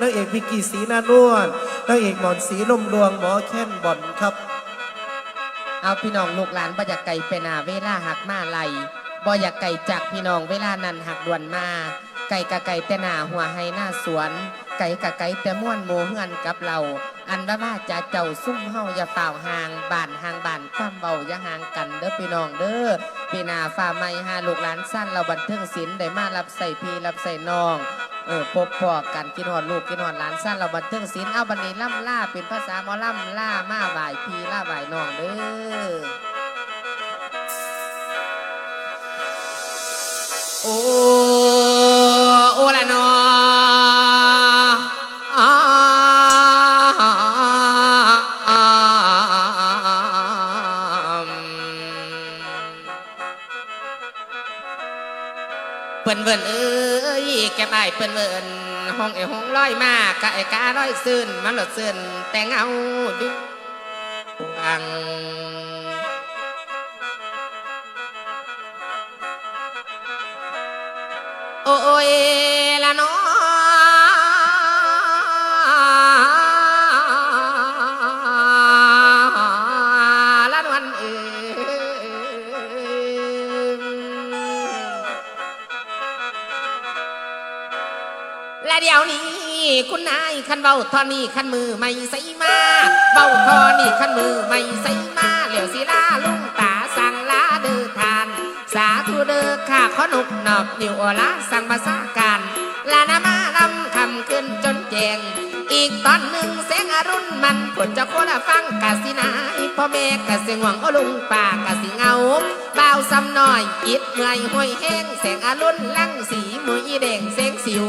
นางเอกพิกกี้สีนานวลนางเอกหมอนสีลมดวงหมอแค้นบอลครับเอาพี่น้องลูกหลานบ่อยากไก่ไปนาเวลาหักมาไหลบ่อยากไก่จากพี่น้องเวลานั้นหักด่วนมา ไก่กะไก่แต่หนาหัวให้หน้าสวน ไก่กะไก่แต่ม่วนโมเฮือนกับเรา อันว่าว่าจะเจ้าซุ่มเฮาอย่าเป่าห่างบ้านห่างบ้านความเบาอย่าห่างกันเด้อพี่น้องเด้อพี่นาฝ่าไม่หาลูกหลานสั้นเราบันเทิงศิลป์ได้มารับใส่พี่รับใส่น้อง เออพบพอกันกินหอดลูกกินหอดหลานสั้นเราบันเทิงศิลป์เอาบันนี้ล่ำล่าเป็นภาษาหมอล่ำล่ามาไหวพีล่าไหวน้องเด้อโอ้โอละนอเปิ้นเวินเอ้ แกบายเปิ้นเวินห้องไอ้ห้องลอยมากะไอ้กาลอยซื่นมันหลดซื่นแต่เงาดูอังโอ้ย และเดี๋ยวนี้ คุณนายขันเบาทอนี่ขันมือไม่ใส่มาเบาทอนี่ขันมือไม่ใส่มาเหลียวสิลาลุงตาสั่งลาเดินทาน สาธุเด้อข้าขอนุบนอบนิวอลาสั่งมาสาการลานามาลำคำขึ้นจนแจงอีกตอนหนึ่งเสียงอรุณมันผลจะโคละฟังกะสินายพ่อแม่กะสิงหวังโอลุงป่ากะสิเงาเบาวซ้ำน้อยอิดเมื่อยห้วยแห้งแสงอรุณลังสีมือแดงเสียงสิว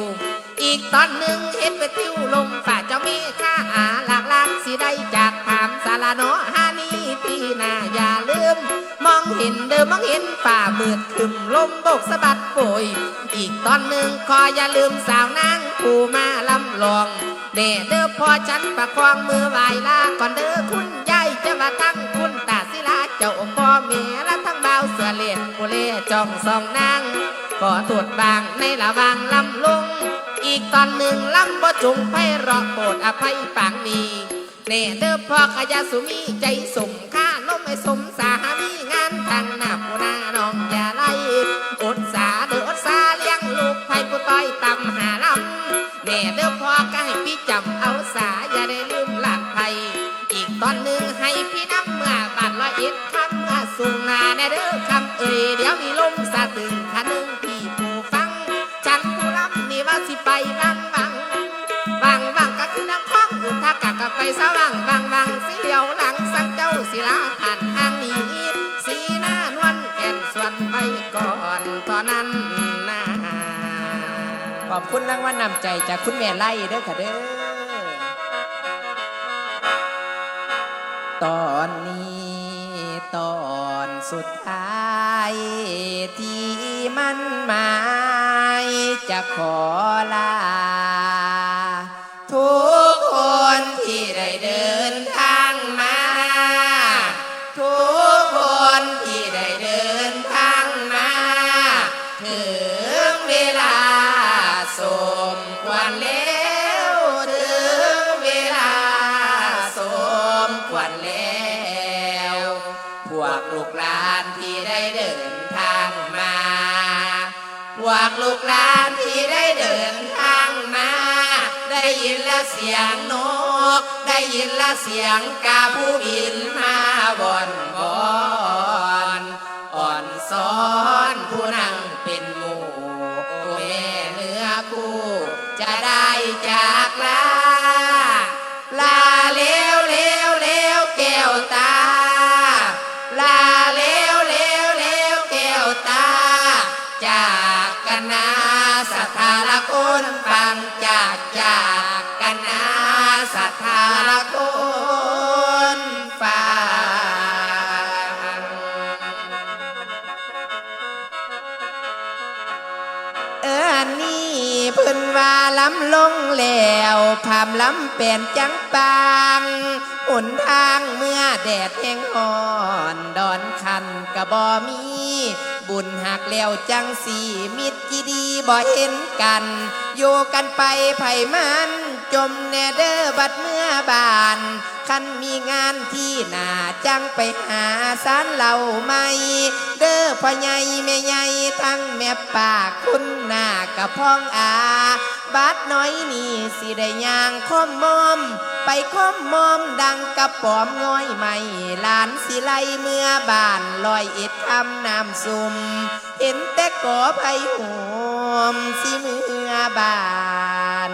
อีกตอนหนึ่งเห็นไปทิวลมฝ่าเจ้ามีค่าอาหลากลางสิได้จากถามสารโนฮานีพี่นาอย่าลืม มองเห็นเดิมมองเห็นฝ่ามืดครึมลมโบกสะบัดโบยอีกตอนหนึ่งขออย่าลืมสาวนางผู้มาลำลองเน่เด้อพอฉันประคองมือไหวลาก่อนเด้อคุณยายจะมาทั้งคุณตาศิลาเจ้าพ่อแม่และทั้งบ่าวเสือเลียนผู้เล่จ้องสองนางขอตรวจบางในระวางลำลง อีกตอนหนึ่งลำบ่จุงไพเราะโปรดอภัยปางมีเน่เด้อพ่อขยาสุมีใจสมค่านมให้สมสามีงานทางหน้าผู้นาน้องอย่าไล่อดสาเด้ออดสาเลี้ยงลูกไผผู้ต้อยตำหาลำเน่เด้อพ่อก็ให้พี่จำเอาสาอย่าได้ลืมหลานไทยอีกตอนหนึ่งให้พี่น้ำเมื่อบาดละเอ็ดคำเมื่อสูงนาแน่เด้อคำเอ่ยเดี๋ยวนี้ลมสา วังวังวังวังก็คือน้ำคล้องอื่ถ้ากะก็ไปสว่างวังวังสิเหลียวหลังสักเจ้าศิลาผ่านทางนี้สีหน้านวลแก่นส่วนไปก่อนตอนนั้นนะขอบคุณรางวัลนำใจจากคุณแม่ไล่เด้อค่ะเด้อตอนนี้ตอนสุดท้ายที่มันมา จะขอลา ทุกคนที่ได้เดินทางมา ทุกคนที่ได้เดินทางมา ถึงเวลาสมควรแล้วถึงเวลาสมควรแล้ว พวกลูกหลานที่ได้เดิน พวกลูกหลานที่ได้เดินทางมา ได้ยินละเสียงนก ได้ยินละเสียงกาผู้บินมาบอนบอนอ่อนซ้อนผู้นั่งเป็นหมู่แม่เนื้อคู่จะได้จะ นาสัทธาละคนฟังจากจากกันนาสัทธาละคนฟังเออนี่พิ่นว่าล้ำลงแล้วพามล้ำเป็นจังปางหนทางเมื่อแดดแห้งอ่อน ดอนคันกะบ่มี บุญหักแล้วจังสีมิตรจีดีบ่เห็นกัน อยู่กันไปไผ่มัน จมแน่เด้อบัดเมื่อบานคันมีงานที่นาจังไปหาสารเหล่าไม่เด้อพ่อใหญ่แม่ใหญ่ทั้งแม่ป่าคุณหน้ากะพ้องอา บาดน้อยนี่สิได้ย่างค้อมมอม ไปค้อมมอมดังกระป๋อมง้อยไม่หลานสิไลเมื่อบานลอยเอ็ดคำน้ำซุม เห็นแต่กอไผ่หอมสิเมื่อบาน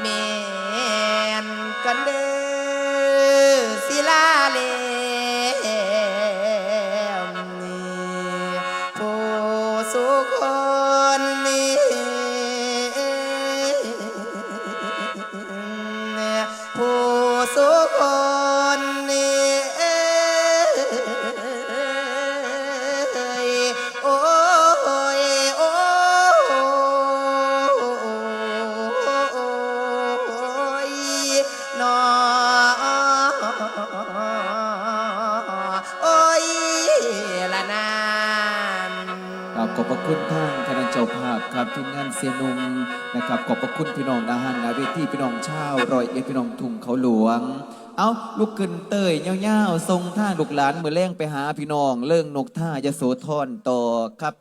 แม่นกันเด้อสิลาแล้วนี่ผู้สุคนนี่ ขอบพระคุณทางคณะเจ้าภาพครับทีมงานเสียนุมนะครับขอบพระคุณพี่น้องอาหารนาเวทีพี่น้องชาวรอยเอ็ดพี่น้องทุ่งเขาหลวง เอาลูกขึ้นเตยเงี้ยวๆทรงท่าลูกหลานมือแรงไปหาพี่น้องเรื่องนกท่ายโสธรต่อครับ